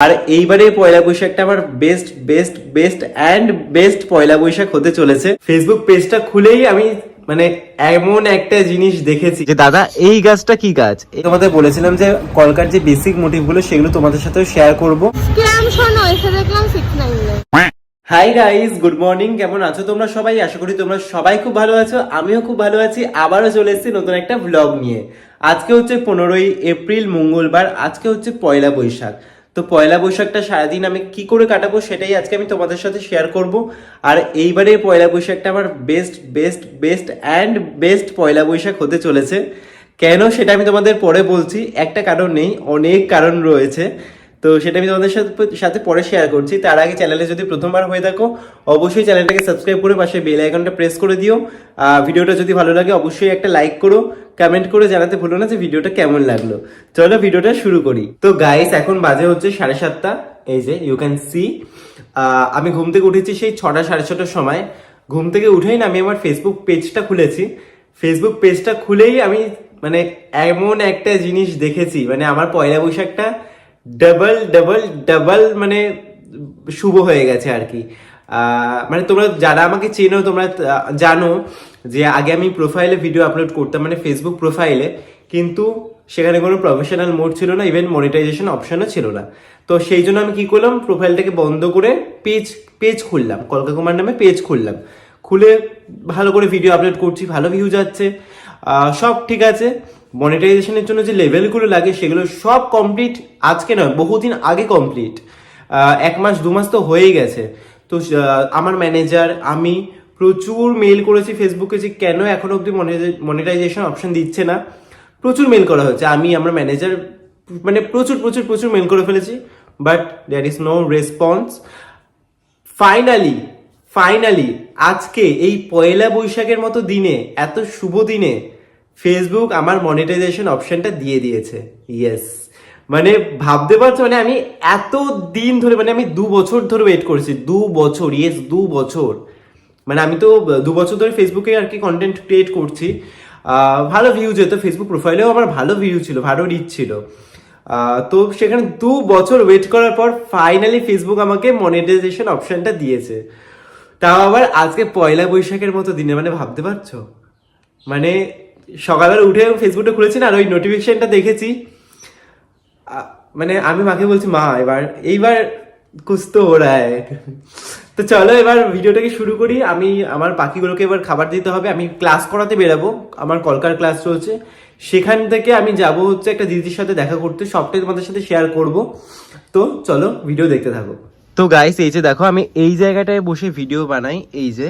আর এইবারে পয়লা বৈশাখটা আমার best best best and best Poila Baishakh হতে চলেছে। ফেসবুক পেজটা খুলেই আমি মানে এমন একটা জিনিস দেখেছি। যে দাদা এই গাছটা কি গাছ? তোমাদের বলেছিলাম যে কলকার যে বেসিক মোটিভগুলো সেগুলো তোমাদের সাথেও শেয়ার করব। শোনো এসে দেখলাম six nine hi guys good morning কেমন আছো তোমরা সবাই? আশা করি তোমরা সবাই খুব ভালো আছো আমিও খুব ভালো আছি। আবারও চলে এসেছি নতুন একটা ব্লগ নিয়ে। আজকে হচ্ছে পনেরোই এপ্রিল মঙ্গলবার আজকে হচ্ছে পয়লা বৈশাখ। তো পয়লা বৈশাখটা সারাদিন আমি কি করে কাটাবো সেটাই আজকে আমি তোমাদের সাথে শেয়ার করব। আর এইবারে পয়লা বৈশাখটা আমার best best best and best Poila Baishakh হতে চলেছে। কেন সেটা আমি তোমাদের পরে বলছি, একটা কারণ নেই, অনেক কারণ রয়েছে। তো সেটা আমি তোমাদের সাথে পরে শেয়ার করছি। তার আগে চ্যানেলে যদি প্রথমবার হয়ে থাকো, অবশ্যই চ্যানেলটাকে সাবস্ক্রাইব করে পাশে বেল আইকনটা প্রেস করে দিও। ভিডিওটা যদি ভালো লাগে, অবশ্যই একটা লাইক করো। কমেন্ট করে জানাতে ভুলো না যে ভিডিওটা কেমন লাগল। চলো ভিডিওটা শুরু করি। তো গাইস এখন বাজে হচ্ছে সাড়ে সাতটা। এই যে ইউ ক্যান সি আমি ঘুম থেকে উঠেছি সেই ছটা, সাড়ে ছটার সময়। ঘুম থেকে উঠেই না আমি আমার ফেসবুক পেজটা খুলেছি। ফেসবুক পেজটা খুলেই আমি মানে এমন একটা জিনিস দেখেছি। মানে আমার পয়লা বৈশাখটা ডাবল ডাবল ডাবল মানে শুভ হয়ে গেছে আর কি। মানে তোমরা যারা আমাকে চেনো, তোমরা জানো যে আগে আমি প্রোফাইলে ভিডিও আপলোড করতাম মানে ফেসবুক প্রোফাইলে কিন্তু সেখানে কোনো প্রফেশনাল মোড ছিল না ইভেন মনিটাইজেশন অপশনও ছিল না। তো সেই জন্য আমি কি করলাম প্রোফাইলটাকে বন্ধ করে পেজ পেজ খুললাম কলকা কুমার নামে পেজ খুললাম। খুলে ভালো করে ভিডিও আপলোড করছি, ভালো ভিউ যাচ্ছে সব ঠিক আছে। মনিটাইজেশনের জন্য যে লেভেলগুলো লাগে, সেগুলো সব কমপ্লিট আজকে নয়, বহুদিন আগে কমপ্লিট এক মাস, দু মাস তো হয়েই গেছে। তো আমার ম্যানেজার আমি প্রচুর মেল করেছি ফেসবুকে যে কেন এখনও অবধি মনিটাইজেশন অপশন দিচ্ছে না। প্রচুর মেল করা হয়েছে। আমি, আমার ম্যানেজার মানে প্রচুর প্রচুর প্রচুর মেল করে ফেলেছি। But there is no response finally finally আজকে এই পয়লা বৈশাখের মতো দিনে, এত শুভ দিনে ফেসবুক আমার মনিটাইজেশন অপশনটা দিয়ে দিয়েছে। ইয়েস মানে ভাবতে পারছ মানে আমি এত দিন ধরে মানে আমি দু বছর ধরে ওয়েট করেছি, দু বছর ইয়েস দু বছর। মানে আমি তো দু বছর ধরে ফেসবুকে আর কি কন্টেন্ট ক্রিয়েট করছি। ভালো ভিউ যেত ফেসবুক প্রোফাইলেও আমার ভালো ভিউ ছিল, ভালো রিচ ছিল। তো সেখানে দু বছর ওয়েট করার পর ফাইনালি ফেসবুক আমাকে মনিটাইজেশন অপশনটা দিয়েছে। তাও আবার আজকে পয়লা বৈশাখের মতো দিনে মানে ভাবতে পারছ? মানে সকালবেলা উঠে ফেসবুকটা খুলেছি না, আর ওই নোটিফিকেশনটা দেখেছি। মানে আমি মাকে বলছি, মা, এবার, এইবার কুছ তো হো রা হ্যায়। তো চলো এবার ভিডিওটাকে শুরু করি। আমি, আমার পাখিগুলোকে এবার খাবার দিতে হবে। আমি ক্লাস করাতে বেরাবো। আমার কলকার ক্লাস চলছে। সেখান থেকে আমি যাব হচ্ছে একটা দিদির সাথে দেখা করতে। সবটাই তোমাদের সাথে শেয়ার করব। তো চলো ভিডিও দেখতে থাকো। তো গাইস এই যে দেখো, আমি এই জায়গাটায় বসে ভিডিও বানাই। এই যে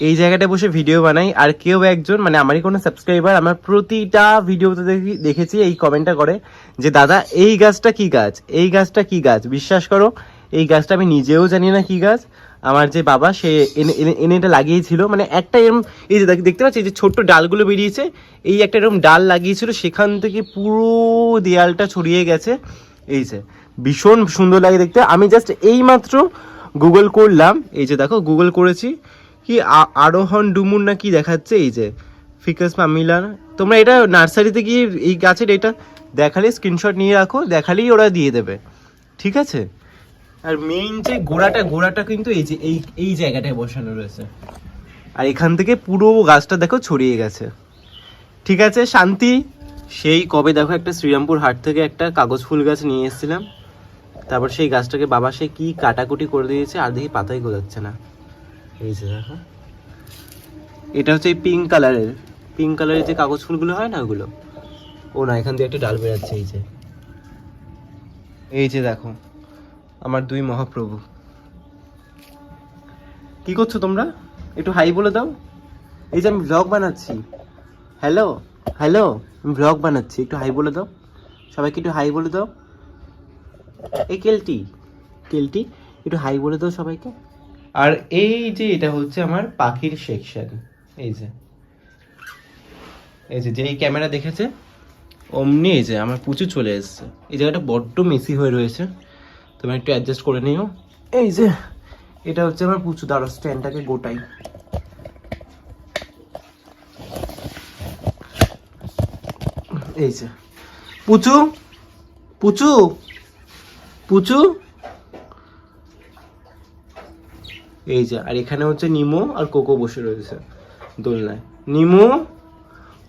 এই জায়গাটায় বসে ভিডিও বানাই, আর কেউ একজন মানে আমারই কোনো সাবস্ক্রাইবার আমার প্রতিটা ভিডিওতে দেখি, দেখেছি এই কমেন্টটা করে যে, দাদা, এই গাছটা কি গাছ? এই গাছটা কি গাছ? বিশ্বাস করো, এই গাছটা আমি নিজেও জানি না কি গাছ। আমার যে বাবা, সে এনে, এনে- এটা লাগিয়েছিল। মানে একটা এরকম এই যে দেখতে পাচ্ছি যে ছোট্ট ডালগুলো বেরিয়েছে। এই একটা এরকম ডাল লাগিয়েছিল, সেখান থেকে পুরো দেয়ালটা ছড়িয়ে গেছে। এই যে, ভীষণ সুন্দর লাগে দেখতে। আমি জাস্ট এই মাত্র গুগল করলাম। এই যে দেখো গুগল করেছি। কি আরোহণ ডুমুর না কি দেখাচ্ছে? এই যে, ফিকাস পামিলার তোমরা এটা নার্সারিতে গিয়ে এই গাছের এটা দেখালে স্ক্রিনশট নিয়ে রাখো, দেখালেই ওরা দিয়ে দেবে। ঠিক আছে? আর মেইন যে গোড়াটা গোড়াটা কিন্তু এই যে, এই এই জায়গাটায় বসানো রয়েছে। আর এখান থেকে পুরো গাছটা দেখো ছড়িয়ে গেছে। ঠিক আছে, শান্তি? সেই কবে দেখো একটা শ্রীরামপুর হাট থেকে একটা কাগজ ফুল গাছ নিয়ে এসেছিলাম। তারপর সেই গাছটাকে বাবা সে কি কাটাকুটি করে দিয়েছে, আর দেখি পাতাই গজাচ্ছে না। এই যে দেখো। এটা হচ্ছে পিঙ্ক কালারের পিঙ্ক কালারের যে কাগজ ফুলগুলো হয় না ওগুলো? ও না এখান দিয়ে একটা ডাল বেরাচ্ছে এই যে। এই যে দেখো আমার দুই মহাপ্রভু। কি করছ তোমরা? একটু হাই বলে দাও। এই যে আমি ব্লগ বানাচ্ছি। হ্যালো হ্যালো আমি ব্লগ বানাচ্ছি একটু হাই বলে দাও। সবাইকে একটু হাই বলে দাও। এই কেলটি কেলটি একটু হাই বলে দাও সবাইকে। আর এই যে এটা হচ্ছে আমার পাখির সেকশন এই যে। এই যে, যেই ক্যামেরা দেখেছে, অমনি এই যে আমার পুচু চলে এসেছে। এই জায়গাটা বড্ড মেসি হয়ে রয়েছে। তুমি একটু অ্যাডজাস্ট করে নিও। এই যে, এটা হচ্ছে আমার পুচু, দাঁড়ো স্ট্যান্ডটাকে গোটাই। এই যে, পুচু পুচু পুচু এই যে, আর এখানে হচ্ছে নিমো আর কোকো বসে রয়েছে দোলনায়। নিমো?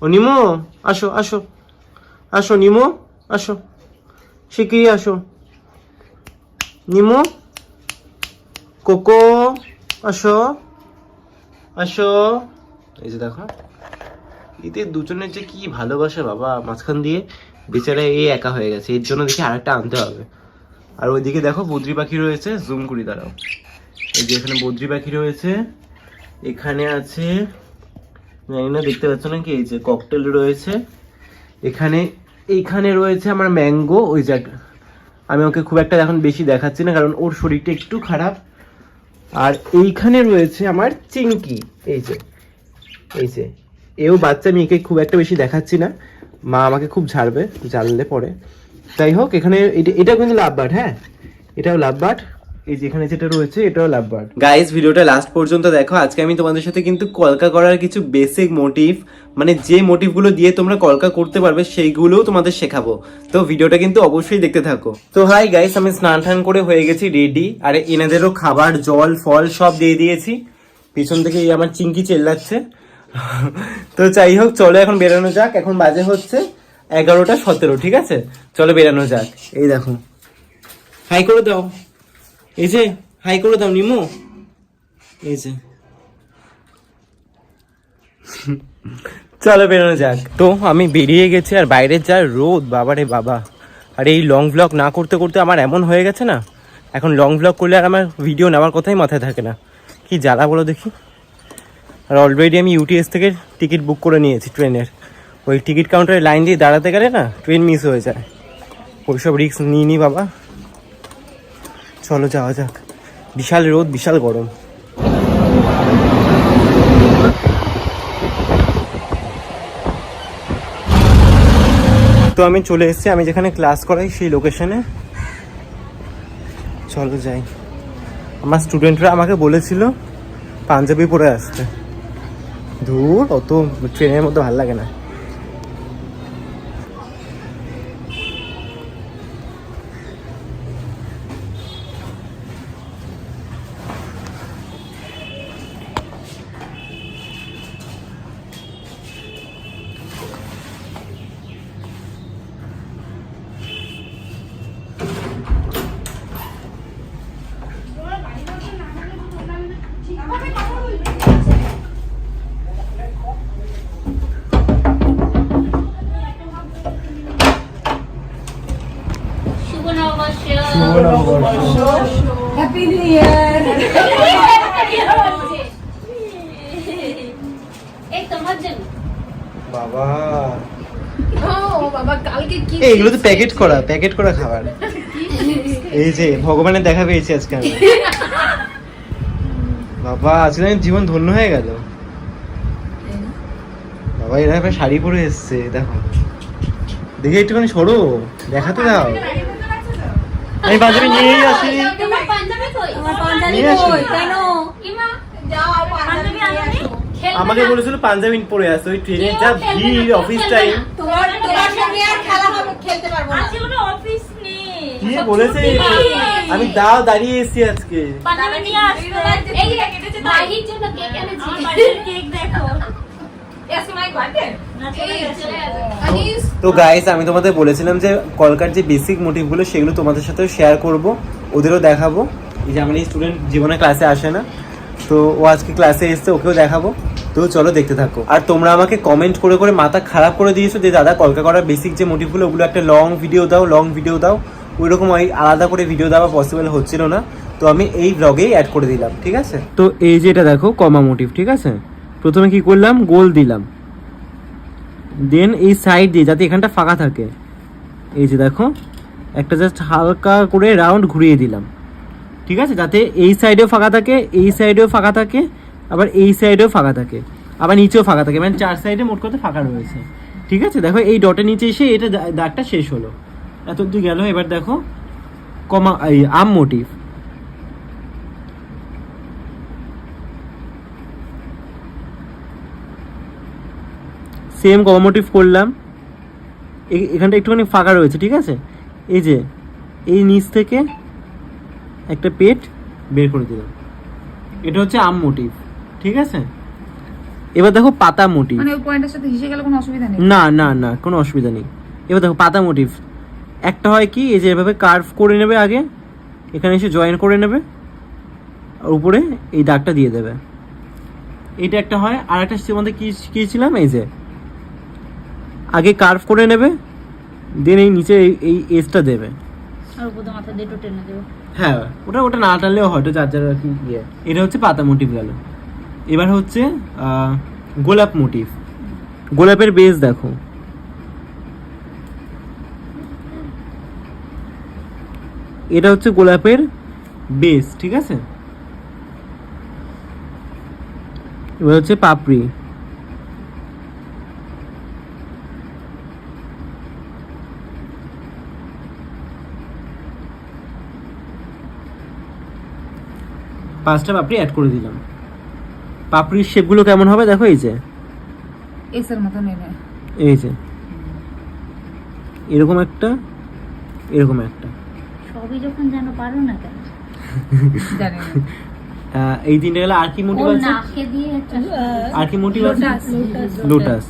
ও নিমো, আসো আসো। আসো, নিমো, আসো। শিগগিরই আসো। নিমো? কোকো? আসো। আসো। এই যে দেখো, এদের দুজনের যে কি ভালোবাসা বাবা, মাঝখান দিয়ে বেচারা এই একা হয়ে গেছে। এর জন্য দেখি আরেকটা আনতে হবে। আর ওইদিকে দেখো, বদ্রি পাখি রয়েছে, জুম করি, দাঁড়াও। এই যে এখানে বদ্রি পাখি রয়েছে। এখানে আছে, জানি না, দেখতে পাচ্ছ নাকি? এই যে ককটেল রয়েছে। এখানে, এইখানে রয়েছে আমার ম্যাঙ্গো ওই যে আমি ওকে খুব একটা এখন বেশি দেখাচ্ছি না, কারণ ওর শরীরটা একটু খারাপ। আর এইখানে রয়েছে আমার চিংকি। এই যে এই যে। এও বাচ্চা আমি একে খুব একটা বেশি দেখাচ্ছি না। মা আমাকে খুব ঝাড়বে জানলে পরে। যাই হোক, এখানে এটা এটা কিন্তু লাভবার্ড হ্যাঁ? এটাও লাভবার্ড। এই যে এখানে যেটা রয়েছে, এটাও লাভবার্ড গাইস ভিডিওটা লাস্ট পর্যন্ত দেখো। আজকে আমি তোমাদের সাথে কিন্তু কলকা করার কিছু বেসিক মোটিভ মানে যে মোটিভগুলো দিয়ে তোমরা কলকা করতে পারবে, সেইগুলোও তোমাদের শেখাবো। তো ভিডিওটা কিন্তু অবশ্যই দেখতে থাকো। তো হাই গাইস আমি স্নান টান করে হয়ে গেছি রেডি আর এনাদেরও খাবার, জল, ফল সব দিয়ে দিয়েছি। পিছন থেকে এই আমার চিংকি চেল্লাচ্ছে। তো যাই হোক, চলো এখন বেরানো যাক। এখন বাজে হচ্ছে এগারোটা সতেরো, ঠিক আছে? চলো বেরানো যাক। এই দেখো। হাই করে দাও। এই যে, হাই করে দাও, নিমো। এই যে। চলো বেরোনো যাক। তো আমি বেরিয়ে গেছি আর বাইরের যা রোদ, বাবারে বাবা। আর এই লং ভ্লগ না করতে করতে আমার এমন হয়ে গেছে না? এখন লং ভ্লগ করলে আর আমার ভিডিও নেওয়ার কথাই মাথায় থাকে না। কি জ্বালা বলো দেখি। আর অলরেডি আমি ইউটিএস থেকে টিকিট বুক করে নিয়েছি ট্রেনের। ওই টিকিট কাউন্টারে লাইন দিয়ে দাঁড়াতে গেলে না ট্রেন মিস হয়ে যায়। ওইসব রিস্ক নিয়ে নি বাবা। চলো যাওয়া যাক। বিশাল রোদ, বিশাল গরম। তো আমি চলে এসেছি, আমি যেখানে ক্লাস করাই সেই লোকেশনে চলো যাই। আমার স্টুডেন্টরা আমাকে বলেছিল, পাঞ্জাবি পরে আসতে। দূর অত ট্রেনের মধ্যে ভালো লাগে না। শুভ নববর্ষ হ্যাপি নিউ ইয়ার এই তোমার জন্য বাবা। ও বাবা কালকে কি এই, এগুলো তো প্যাকেট করা প্যাকেট করা খাবার। এই যে ভগবানের দেখা পেয়েছি আজকে আমি। বাবা আজকে আমি জীবন ধন্য হয়ে গেল। বাবা এরা শাড়ি পরে এসছে দেখো। দেখে একটুখানি সরো দেখাতে দাও। আমি পাঞ্জাবি নিয়েই আসি। তোমার পাঞ্জাবি কই? আমার পাঞ্জাবি কই? কেন? ইমা যাও পাঞ্জাবি নিয়ে আসো। খেলবে আমাকে? বলেছিল পাঞ্জাবি পরে আসতে। ওই ট্রেনে যা ভিড় অফিস টাইম তোমার তোমার সঙ্গে আর খেলা হবে খেলতে পারব না। আজকে কোনো অফিস নেই। কি বলেছে? আমি দাও দাঁড়িয়ে এসেছি আজকে। পাঞ্জাবি নিয়ে এই জন্য কেক এনেছি। কেক দেখো। তো গাইস আমি তোমাদের বলেছিলাম যে কলকার যে বেসিক মোটিভগুলো সেগুলো তোমাদের সাথে শেয়ার করব, ওদেরও দেখাবো। এই যে আমার এই স্টুডেন্ট জীবনে ক্লাসে আসে না, তো ও আজকে ক্লাসে এসছে, ওকেও দেখাবো। তো চলো দেখতে থাকো। আর তোমরা আমাকে কমেন্ট করে করে মাথা খারাপ করে দিয়েছ যে, দাদা কলকা করার বেসিক যে মোটিভগুলো ওগুলো একটা লং ভিডিও দাও লং ভিডিও দাও। ওই রকম ওই আলাদা করে ভিডিও দেওয়া পসিবল হচ্ছিল না। তো আমি এই ব্লগেই অ্যাড করে দিলাম, ঠিক আছে? তো এই যে এটা দেখো কমা মোটিভ ঠিক আছে? প্রথমে কি করলাম? গোল দিলাম। দেন এই সাইড দিয়ে, যাতে এখানটা ফাঁকা থাকে। এই যে দেখো, একটা জাস্ট হালকা করে রাউন্ড ঘুরিয়ে দিলাম। ঠিক আছে? যাতে এই সাইডেও ফাঁকা থাকে, এই সাইডেও ফাঁকা থাকে, আবার এই সাইডেও ফাঁকা থাকে, আবার নিচেও ফাঁকা থাকে। মানে চার সাইডে মোট কথা ফাঁকা রয়েছে। ঠিক আছে? দেখো, এই ডটের নিচে এসে এটা দাগটা শেষ হলো। এত অব্দি গেল। এবার দেখো কমা এই আম মোটিভ সেম কমোটিভ করলাম। এখানটা একটুখানি ফাঁকা রয়েছে ঠিক আছে? এই যে এই নিচ থেকে একটা পেট বের করে দিলাম। এটা হচ্ছে আম মোটিভ ঠিক আছে? এবার দেখো পাতা মোটিভ মানে ওই পয়েন্টের সাথে হিসে গেলে কোনো অসুবিধা নেই? না না না কোনো অসুবিধা নেই। এবার দেখো পাতা মোটিভ একটা হয় কি এই যে এভাবে কার্ভ করে নেবে আগে এখানে এসে জয়েন করে নেবে আর উপরে এই দাগটা দিয়ে দেবে। এটা একটা হয় আর একটা মধ্যে কি শিখিয়েছিলাম এই যে আগে কার্ভ করে নেবে দেন এই নিচে এই- এজটা দেবো। হ্যাঁ ওটা ওটা না টানলেও হয়তো যার যার কি ইয়ে। এটা হচ্ছে পাতা মোটিভ গেল। এবার হচ্ছে গোলাপ মোটিভ গোলাপের বেস দেখো। এটা হচ্ছে গোলাপের বেস ঠিক আছে? এবার হচ্ছে পাপড়ি। পাঁচটা পাপড়ি অ্যাড করে দিলাম। পাপড়ির শেপগুলো কেমন হবে দেখো এই যে। এক্সের মতো নেবে। এই যে। এরকম একটা এরকম একটা। সবই যখন যেন পারো না কেন? জানি এই তিনটে গেলে আর কি মোটিভ আছে? আর কি মোটিভ আছে? লোটাস লোটাস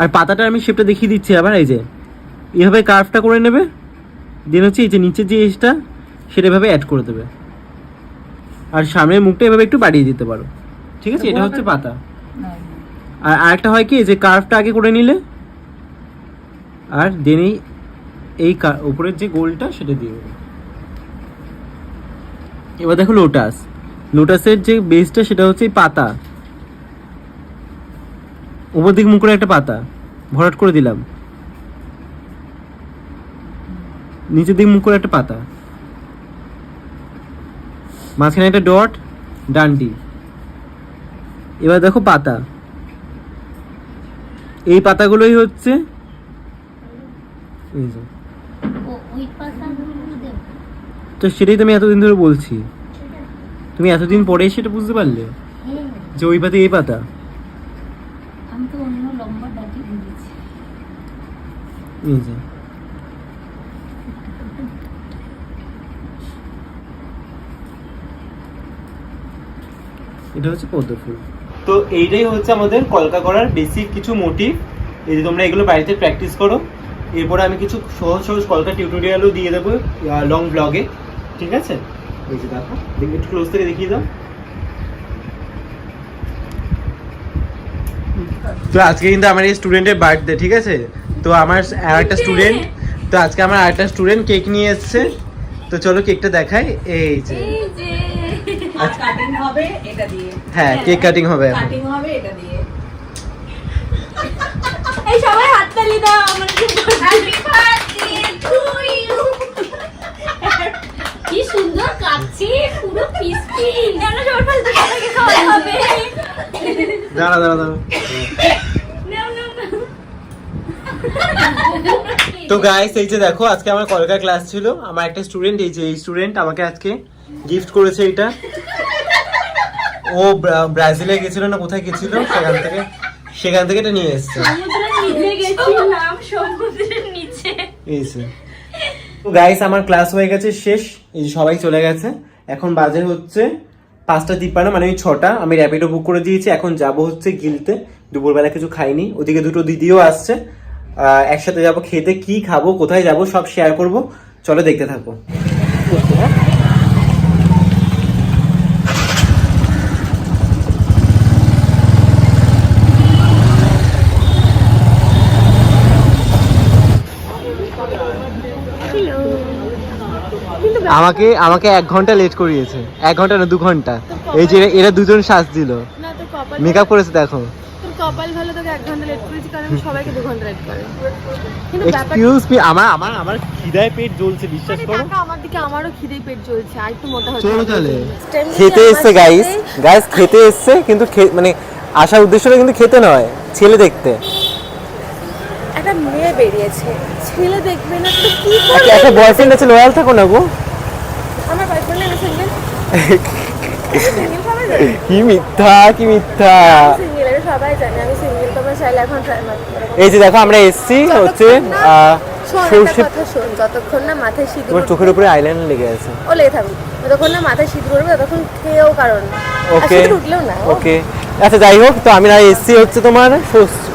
আর পাতাটা আমি শেপটা দেখিয়ে দিচ্ছি আবার এই যে। এভাবে কার্ভটা করে নেবে। দেন হচ্ছে এই যে নিচের যে এজটা সেটা এভাবে অ্যাড করে দেবে। আর সামনের মুখটা এভাবে একটু বাড়িয়ে দিতে পারো। ঠিক আছে? এটা হচ্ছে পাতা। আর আরেকটা হয় কি যে কার্ভটা আগে করে নিলে আর দেন এই এই উপরের যে গোলটা সেটা দিয়ে দেবে। এবার দেখো লোটাস লোটাসের যে বেসটা সেটা হচ্ছে পাতা। উপর দিকে মুখ করে একটা পাতা। ভরাট করে দিলাম। নিচের দিকে মুখ করে একটা পাতা। মাঝখানে একটা ডট ডানটি। এবার দেখো পাতা। এই পাতাগুলোই হচ্ছে তো সেটাই তো আমি এতদিন ধরে বলছি। তুমি এতদিন পরে সেটা বুঝতে পারলে? হ্যাঁ। যে ওই পাতা এই পাতা। এই যে। এটা হচ্ছে পদ্ম ফুল। তো এইটাই হচ্ছে আমাদের কলকা করার বেসিক কিছু মোটিভ এই যে তোমরা এগুলো বাড়িতে প্র্যাকটিস করো। এরপরে আমি কিছু সহজ সহজ কলকা টিউটোরিয়ালও দিয়ে দেবো লং ব্লগে ঠিক আছে? এই যে দেখো একটু ক্লোজ থেকে দেখিয়ে দাও। তো আজকে কিন্তু আমার এই স্টুডেন্টের বার্থডে ঠিক আছে? তো আমার আর একটা স্টুডেন্ট তো আজকে আমার আরেকটা স্টুডেন্ট কেক নিয়ে এসেছে। তো চলো কেকটা দেখাই। এই যে আর কাটিং হবে এটা দিয়ে। হ্যাঁ কেক কাটিং হবে কাটিং হবে এটা দিয়ে। এই সবাই হাততালি দাও আমার হ্যাপি বার্থডে টু ইউ কি সুন্দর কাচ্ছি পুরো পিস পিস কেন সবার ফার্স্টে সবাইকে খাওয়াতে হবে। দাঁড়া দাঁড়া তো গাইস এই যে দেখো আজকে আমার কলকার ক্লাস ছিল। আমার একটা স্টুডেন্ট এই যে এই স্টুডেন্ট আমাকে আজকে গিফট করেছে এটা। ও ব্রাজিলে গেছিল না কোথায় গেছিল? সেখান থেকে সেখান থেকে এটা নিয়ে এসেছে। গাইস আমার ক্লাস হয়ে গেছে শেষ। এই যে সবাই চলে গেছে। এখন বাজে হচ্ছে পাঁচটা তিপ্পান্ন মানে ওই ছটা। আমি র্যাপিডো বুক করে দিয়েছি। এখন যাব হচ্ছে গিলতে। দুপুরবেলা কিছু খাইনি। ওদিকে দুটো দিদিও আসছে। একসাথে যাব খেতে, কি খাব, কোথায় যাব, সব শেয়ার করব। চলো দেখতে থাকো। আমাকে আমাকে এক ঘণ্টা লেট করিয়েছে। এক ঘণ্টা না দু ঘণ্টা। এই যে এরা- এরা দুজন শ্বাস দিল। না তোর কপাল মেকআপ করেছে দেখো। তোর কপাল ভালো তোকে এক ঘণ্টা লেট করেছি কারণ আমি সবাইকে দু ঘণ্টা লেট করে। কিন্তু ব্যাপারটা এক্সকিউজ মি আমার আমার আমার খিদায় পেট জ্বলছে বিশ্বাস আরে করো। টাকা আমার দিকে আমারও খিদে পেট চলছে আর একটু মোটা হতে চলো তাহলে। খেতে এসছে গাইস গাইস খেতে এসছে কিন্তু খে- মানে আসার উদ্দেশ্যটা কিন্তু খেতে নয় ছেলে দেখতে। একটা মেয়ে বেরিয়েছে ছেলে দেখবে না তো কি একটা একটা বয়ফ্রেন্ড আছে লয়াল থাকো না গো। আমার বয়ফ্রেন্ড আমি সিঙ্গেল সিঙ্গেল সবাই জানে কি মিথ্যা কি মিথ্যা? সবাই জানে আমি সিঙ্গেল তোমরা চাইলে এখন ট্রাই এই যে দেখো আমরা এসছি হচ্ছে যতক্ষণ না মাথায় সিঁদুর তোমার চোখের উপরে লেগে আছে। ও লেগে থাকুক। যতক্ষণ না মাথায় সিঁদুর করবে ততক্ষণ খেয়েও কারণ ওকে উঠলেও না ওকে আচ্ছা যাই হোক তো আমি না এসছি হচ্ছে তোমার সর্ষ-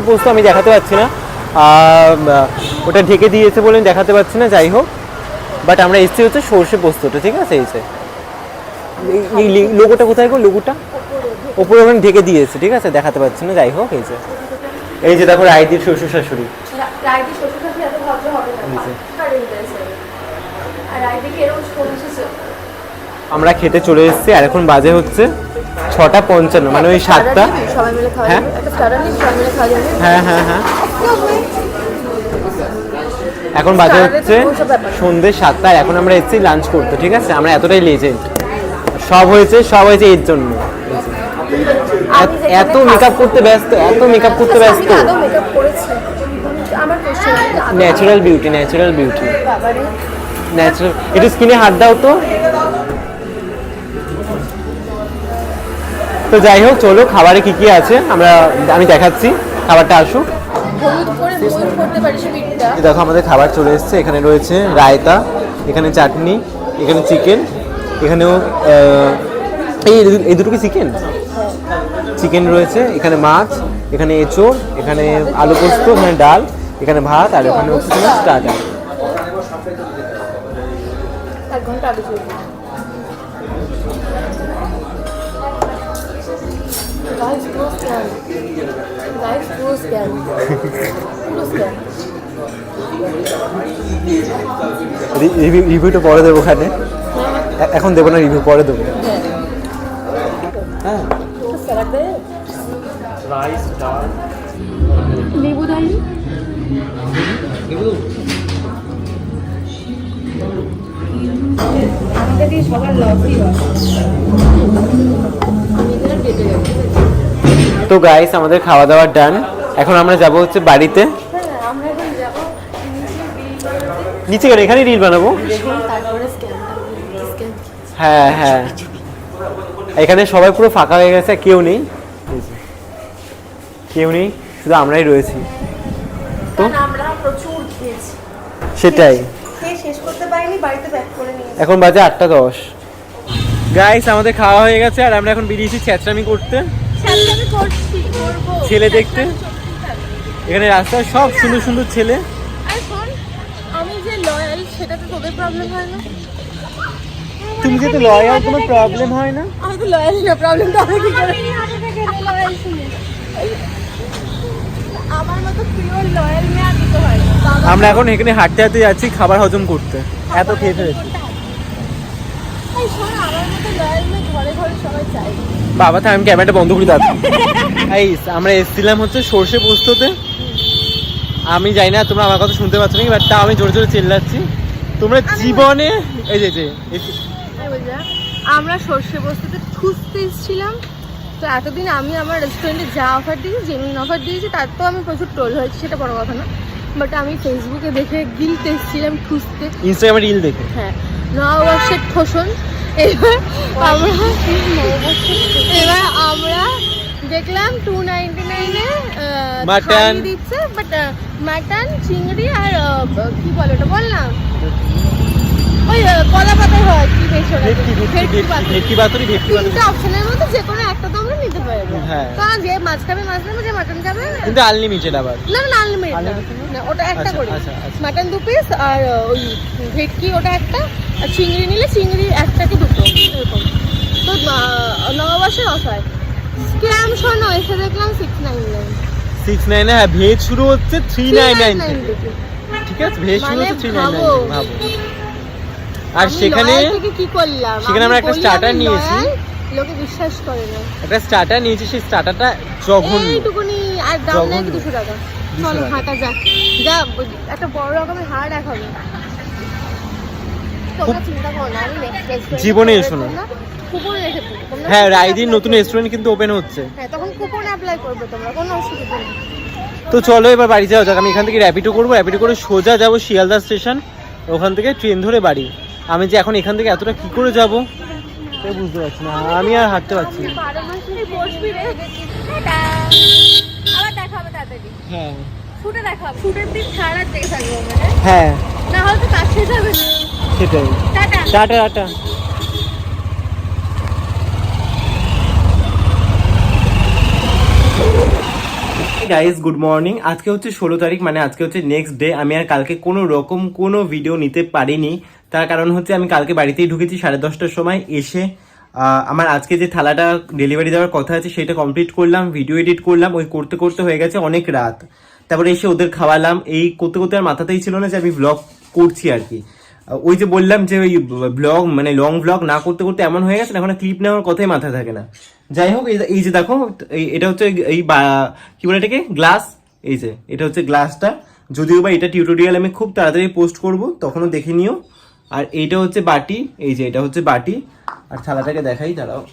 পোস্ত আমি দেখাতে পাচ্ছি না। ওটা ঢেকে দিয়েছে বলে দেখাতে পাচ্ছি না যাই হোক। বাট আমরা এসছি হচ্ছে সর্ষে পোস্তটা ঠিক আছে এই যে। এই- লোগোটা কোথায় গো? লোগোটা? ওপরে ওখানে ঢেকে দিয়েছে ঠিক আছে দেখাতে পাচ্ছি না যাই হোক এই যে। এই যে দেখো রায়দির শ্বশুর শাশুড়ি। আমরা খেতে চলে এসেছি আর এখন বাজে হচ্ছে ছটা পঞ্চান্ন মানে ওই সাতটা। সবাই মিলে খাওয়া হ্যাঁ? যাবে? হ্যাঁ হ্যাঁ হ্যাঁ। এখন বাজে হচ্ছে। সন্ধ্যে সাতটা আর এখন আমরা এসেছি লাঞ্চ করতে ঠিক আছে? আমরা এতটাই লেজেন্ড সব হয়েছে সব হয়েছে এর জন্য। এত- মেকআপ করতে ব্যস্ত এত মেকআপ করতে ব্যস্ত। Natural beauty natural beauty natural একটু স্কিনে হাত দাও তো। তো যাই হোক চলো খাবারে কি কি আছে? আমরা আমি দেখাচ্ছি। খাবারটা আসুক। দেখো আমাদের খাবার চলে এসেছে। এখানে রয়েছে রায়তা এখানে চাটনি এখানে চিকেন এখানেও এই এই দুটো কি চিকেন। চিকেন রয়েছে এখানে মাছ এখানে এঁচোড় এখানে আলু পোস্ত এখানে ডাল এখানে ভাত আর এখানে হচ্ছে তোমার স্টার্টার ঘণ্টা গাইস পুরো গাইস পুরো স্ক্যান পুরো রিভিউটা পরে দেবো ওখানে এখন দেবো না রিভিউ পরে দেবো। হ্যাঁ। লেবু দেয়নি আমাদের সবার লসই হয়। তো গাইস আমাদের খাওয়া দাওয়া ডান এখন আমরা যাব হচ্ছে বাড়িতে। আমরা এখন নিচে গেলে এখানে রিল বানাবো? হ্যাঁ হ্যাঁ। এখানে সবাই পুরো ফাঁকা হয়ে গেছে কেউ নেই। কেউ নেই শুধু আমরাই রয়েছি। তো? সেটাই। এখন বাজে আটটা দশ। গাইস আমাদের খাওয়া হয়ে গেছে আর আমরা এখন বেরিয়েছি ছ্যাঁচড়ামি করতে। ছেলে দেখতে? এখানে রাস্তায় সব সুন্দর সুন্দর ছেলে। আমি যে লয়াল তোদের প্রবলেম হয় না। তুমি যেহেতু লয়াল তোমার প্রবলেম হয় না? আমি তো লয়াল না প্রবলেম তো আমি কি করে লয়াল শুনি। আমার মতো পিওর লয়াল মেয়ে আর দিতে হয় আমরা এখন এখানে হাঁটতে হাঁটতে যাচ্ছি খাবার হজম করতে। এত খেয়ে ফেলেছি। এই শোন আমার মতো লয়াল মেয়ে বাবা থাক আমি ক্যামেরাটা বন্ধ করে দাঁড়াচ্ছি এই আমরা এসেছিলাম হচ্ছে সর্ষে পোস্ততে। আমি জানি না তোমরা আমার কথা শুনতে পাচ্ছ নাকি বাট তা আমি জোরে জোরে চিল্লাচ্ছি। তোমরা জীবনে এই যে যে আমরা সর্ষে বস্তুতে খুঁজতে এসেছিলাম। তো এতদিন আমি আমার রেস্টুরেন্টে যা অফার দিয়েছি জেনুইন অফার দিয়েছি তার তো আমি প্রচুর টোল হয়েছি সেটা বড় কথা না। বাট আমি ফেসবুকে দেখে গিলতে এসেছিলাম খুঁজতে। ইনস্টাগ্রামে রিল দেখে। হ্যাঁ নববর্ষের ঠোসন। এবার আমরা এবার আমরা দেখলাম টু নাইনটি নাইনে মাটন দিচ্ছে বাট মাটন চিংড়ি আর কি বলে ওটা বললাম? ওই কলা পাতায় হয় কি বেশ ভেটকি ভেটকি ভেটকি পাতা। ভেটকি পাতুরি ভেটকি পাতুরি। তিনটে অপশনের মধ্যে যে কোনো একটা তো আমরা নিতে পারব। হ্যাঁ। কারণ যে মাছ খাবে মাছ নেবে যে মাটন খাবে কিন্তু আনলিমিটেড আবার। না না আনলিমিটেড না। ওটা একটা আচ্ছা, করে। আচ্ছা, আচ্ছা। মাটন দু পিস আর ওই ভেটকি ওটা একটা আর চিংড়ি নিলে চিংড়ি একটা কি দুটো এরকম। তো নববর্ষের অফার স্ক্যাম শোনো এসে দেখলাম সিক্স নাইন নাইন সিক্স নাইনে হ্যাঁ ভেজ শুরু হচ্ছে থ্রি নাইন নাইন ঠিক আছে ভেজ শুরু হচ্ছে থ্রি নাইন। নাইন ভাবো। আর সেখানে কি করলাম? সেখানে আমরা একটা আমি নিয়েছি। লোকে বিশ্বাস করে না। একটা স্টার্টার নিয়েছি সেই স্টার্টারটা জঘন্য। এইটুকুনি আর দাম নেই জঘন্য। দুশো টাকা। 200 চলো হাঁটা যাক। যা একটা বড় রকমের হাড় দেখাবে জীবনে এসো না। হ্যাঁ কুপন নতুন রেস্টুরেন্ট কিন্তু ওপেন হচ্ছে। হ্যাঁ তখন কুপন অ্যাপ্লাই করবে তোমরা কোনো অসুবিধা নেই। তো চলো এবার বাড়ি যাওয়া যাক। আমি এখান থেকে র্যাপিডো করব। র্যাপিডো করে সোজা যাব শিয়ালদা স্টেশন। ওখান থেকে ট্রেন ধরে বাড়ি। আমি যে এখন এখান থেকে এতটা কি করে যাব? বুঝতে পারছি না। আমি আর হাঁটতে পারছি না। হ্যাঁ। হ্যাঁ? হ্যাঁ। সেটাই। Tata. Tata tata. Guys good morning আজকে হচ্ছে ষোলো তারিখ মানে আজকে হচ্ছে নেক্সট ডে আমি আর কালকে কোনো রকম কোনো ভিডিও নিতে পারিনি। তার কারণ হচ্ছে আমি কালকে বাড়িতেই ঢুকেছি সাড়ে দশটার সময় এসে আমার আজকে যে থালাটা ডেলিভারি দেওয়ার কথা আছে সেটা কমপ্লিট করলাম ভিডিও এডিট করলাম, ওই করতে করতে হয়ে গেছে অনেক রাত। তারপরে এসে ওদের খাওয়ালাম, এই করতে করতে আর মাথাতেই ছিল না যে আমি ব্লগ করছি আর কি। ওই যে বললাম যে ওই ব্লগ মানে লং ব্লগ না করতে করতে এমন হয়ে গেছে না, এখন ক্লিপ নেওয়ার কথাই মাথায় থাকে না। যাই হোক, এই- যে দেখো এটা হচ্ছে এই কি বলে এটাকে? গ্লাস এই যে, এটা হচ্ছে গ্লাসটা যদিও বা এটা টিউটোরিয়াল আমি খুব তাড়াতাড়ি পোস্ট করব, তখনও দেখে নিও। আর এইটা হচ্ছে বাটি, এই যে এটা হচ্ছে বাটি। আর থালাটাকে দেখাই, দাঁড়াও।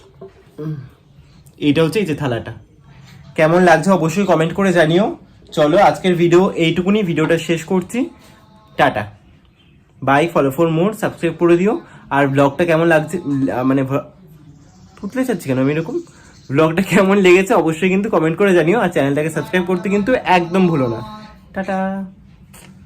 এইটা হচ্ছে এই যে থালাটা। কেমন লাগছে অবশ্যই কমেন্ট করে জানিও। চলো আজকের ভিডিও এইটুকুনি ভিডিওটা শেষ করছি। Tata. Bye follow for more subscribe করে দিও। আর ব্লগটা কেমন লাগছে মানে ভ- চাচ্ছি কেন আমি এরকম? ব্লগটা কেমন লেগেছে অবশ্যই কিন্তু কমেন্ট করে জানিও। আর চ্যানেলটাকে সাবস্ক্রাইব করতে কিন্তু একদম ভুলো না। টাটা।